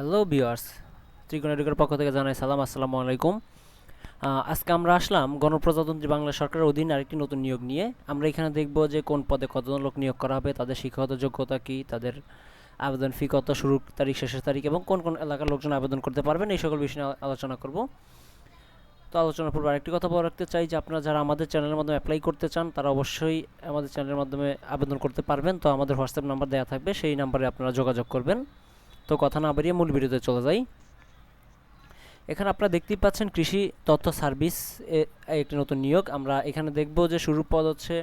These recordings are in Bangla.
হ্যালো বিয়ার্স ত্রিকোণাটিকার পক্ষ থেকে জানাই সালাম, আসসালামু আলাইকুম। আজকে আমরা আসলাম গণপ্রজাতন্ত্রী বাংলা সরকারের অধীনে আরেকটি নতুন নিয়োগ নিয়ে। আমরা এখানে দেখব যে কোন পদে কতজন লোক নিয়োগ করা হবে, তাদের শিক্ষাগত যোগ্যতা কী, তাদের আবেদন ফি কত, শুরুর তারিখ, শেষের তারিখ এবং কোন কোন এলাকার লোকজন আবেদন করতে পারবেন, এই সকল বিষয় আলোচনা করব। তো আলোচনার পূর্বে আরেকটি কথা বলে রাখতে চাই যে আপনারা যারা আমাদের চ্যানেলের মাধ্যমে অ্যাপ্লাই করতে চান, তারা অবশ্যই আমাদের চ্যানেলের মাধ্যমে আবেদন করতে পারবেন। তো আমাদের হোয়াটসঅ্যাপ নাম্বার দেওয়া থাকবে, সেই নাম্বারে আপনারা যোগাযোগ করবেন। তো কথা না বাড়িয়ে মূল ভিডিওতে চলে যাই। এখানে আপনারা দেখতেই পাচ্ছেন কৃষি তথ্য সার্ভিস একটি নতুন নিয়োগ। আমরা এখানে দেখব যে শুরুর পদ হচ্ছে,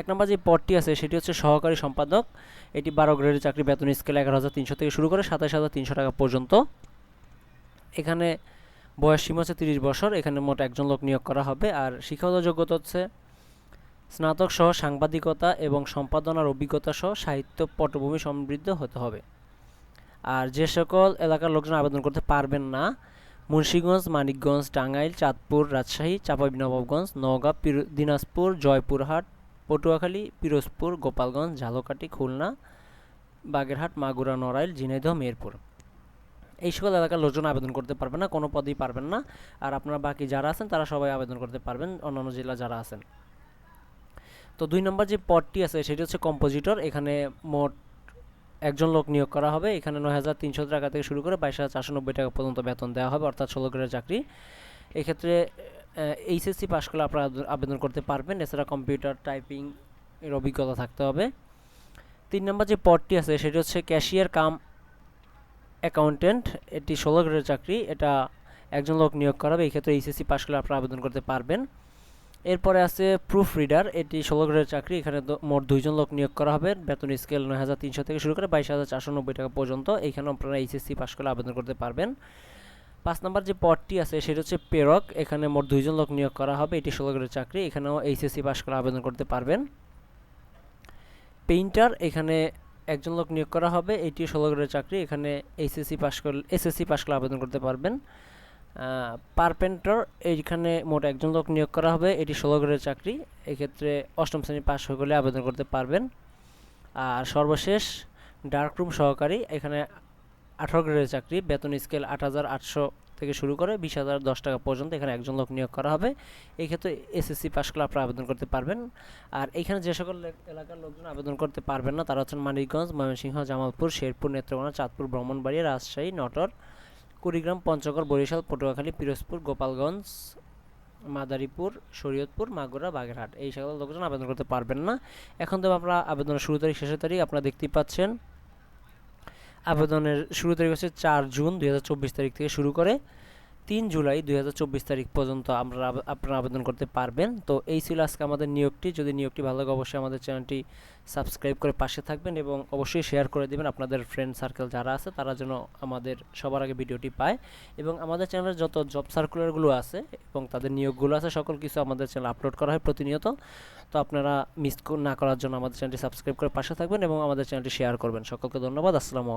এক নম্বর যে পদটি আছে সেটি হচ্ছে সহকারী সম্পাদক। এটি বারো গ্রেডের চাকরি বেতন স্কেল এগারো হাজার তিনশো থেকে শুরু করে সাতাশ হাজার তিনশো টাকা পর্যন্ত। এখানে বয়স সীমা হচ্ছে তিরিশ বছর, এখানে মোট একজন লোক নিয়োগ করা হবে। আর শিক্ষাগত যোগ্যতা হচ্ছে স্নাতক সহ সাংবাদিকতা এবং সম্পাদনার অভিজ্ঞতা সহ সাহিত্য পটভূমি সমৃদ্ধ হতে হবে। আর যে সকল এলাকার লোকজন আবেদন করতে পারবেন না, মুন্সীগঞ্জ, মানিকগঞ্জ, টাঙ্গাইল, চাঁদপুর, রাজশাহী চাঁপাইনবাবগঞ্জ নওগাঁ, পিরো- দিনাজপুর, জয়পুরহাট, পটুয়াখালী, পিরোজপুর, গোপালগঞ্জ, ঝালকাঠি, খুলনা, বাগেরহাট, মাগুরা, নড়াইল, ঝিনাইদহ মেহেরপুর এই সকল এলাকার লোকজন আবেদন করতে পারবেন না, কোনো পদেই পারবেন না। আর আপনারা বাকি যারা আছেন, তারা সবাই আবেদন করতে পারবেন, অন্যান্য জেলা যারা আছেন। তো দুই নম্বর যে পদটি আছে, সেটি হচ্ছে কম্পোজিটর। এখানে মোট একজন লোক নিয়োগ করা হবে। এখানে নয় হাজার তিনশো টাকা থেকে শুরু করে বাইশ হাজার চারশো নব্বই টাকা পর্যন্ত বেতন দেওয়া হবে, অর্থাৎ ষোলো গ্রেডের চাকরি। এক্ষেত্রে এইচএসসি পাস করলে আপনারা আবেদন- করতে পারবেন। এছাড়া কম্পিউটার টাইপিং এর অভিজ্ঞতা থাকতে হবে। তিন নম্বর যে পদটি আছে, সেটি হচ্ছে ক্যাশিয়ার কাম অ্যাকাউন্টেন্ট এটি ষোলো গ্রেডের চাকরি, এটা একজন লোক নিয়োগ করা হবে। এই ক্ষেত্রে এইচএসসি পাস করলে আপনারা আবেদন করতে পারবেন। এরপরে আছে প্রুফ রিডার এটি ষোলো গ্রেডের চাকরি, এখানে মোট দুইজন লোক নিয়োগ করা হবে। বেতন স্কেল নয় হাজার তিনশো থেকে শুরু করে বাইশ হাজার চারশো নব্বই টাকা পর্যন্ত। এখানে আপনারা এইচএসসি পাস করে আবেদন করতে পারবেন। পাঁচ নম্বর যে পদটি আছে, সেটা হচ্ছে পেরক এখানে মোট দুইজন লোক নিয়োগ করা হবে। এটি ষোলো গ্রেডের চাকরি, এখানেও এইচএসসি পাস করে আবেদন করতে পারবেন। পেইন্টার এখানে একজন লোক নিয়োগ করা হবে। এটি ষোলো গ্রেডের চাকরি, এখানে এইচএসসি পাস করলে এসএসসি পাস করে আবেদন করতে পারবেন। পারপেন্টর এইখানে মোট একজন লোক নিয়োগ করা হবে। এটি ষোলো গ্রেডের চাকরি। এক্ষেত্রে অষ্টম শ্রেণি পাস হয়ে গেলে আবেদন করতে পারবেন। আর সর্বশেষ ডার্ক রুম সহকারী, এখানে আঠারো গ্রেডের চাকরি। বেতন স্কেল আট হাজার আটশো থেকে শুরু করে বিশ হাজার দশ টাকা পর্যন্ত এখানে একজন লোক নিয়োগ করা হবে। এই ক্ষেত্রে এসএসসি পাস করলে আপনারা আবেদন করতে পারবেন। আর এখানে যে সকল এলাকার লোকজন আবেদন করতে পারবেন না, তারা হচ্ছেন মানিকগঞ্জ, ময়মনসিংহ, জামালপুর, শেরপুর, নেত্রকোনা, চাঁদপুর, ব্রাহ্মণবাড়িয়া, রাজশাহী, নটর কুড়িগ্রাম, পঞ্চগড়, বরিশাল, পটুয়াখালী, পিরোজপুর, গোপালগঞ্জ, মাদারীপুর, শরীয়তপুর, মাগুরা, বাগেরহাট। এই সকল লোকজন আবেদন করতে পারবেন না। এখন তো আপনারা আবেদনের শুরু তারিখ, শেষের তারিখ আপনারা দেখতেই পাচ্ছেন। আবেদনের শুরু তারিখ হচ্ছে চার জুন দুই হাজার চব্বিশ তারিখ থেকে শুরু করে। তিন জুলাই দুই হাজার চব্বিশ তারিখ পর্যন্ত আমরা আপনারা আবেদন করতে পারবেন। তো এই ছিল আজকে আমাদের নিয়োগটি। যদি নিয়োগটি ভালো লাগে, অবশ্যই আমাদের চ্যানেলটি সাবস্ক্রাইব করে পাশে থাকবেন এবং অবশ্যই শেয়ার করে দেবেন আপনাদের ফ্রেন্ড সার্কেল যারা আছে, তারা যেন আমাদের সবার আগে ভিডিওটি পায়। এবং আমাদের চ্যানেলের যত জব সার্কুলারগুলো আছে এবং তাদের নিয়োগগুলো আছে, সকল কিছু আমাদের চ্যানেল আপলোড করা হয় প্রতিনিয়ত। তো আপনারা মিস না করার জন্য আমাদের চ্যানেলটি সাবস্ক্রাইব করে পাশে থাকবেন এবং আমাদের চ্যানেলটি শেয়ার করবেন। সকলকে ধন্যবাদ। আসসালামু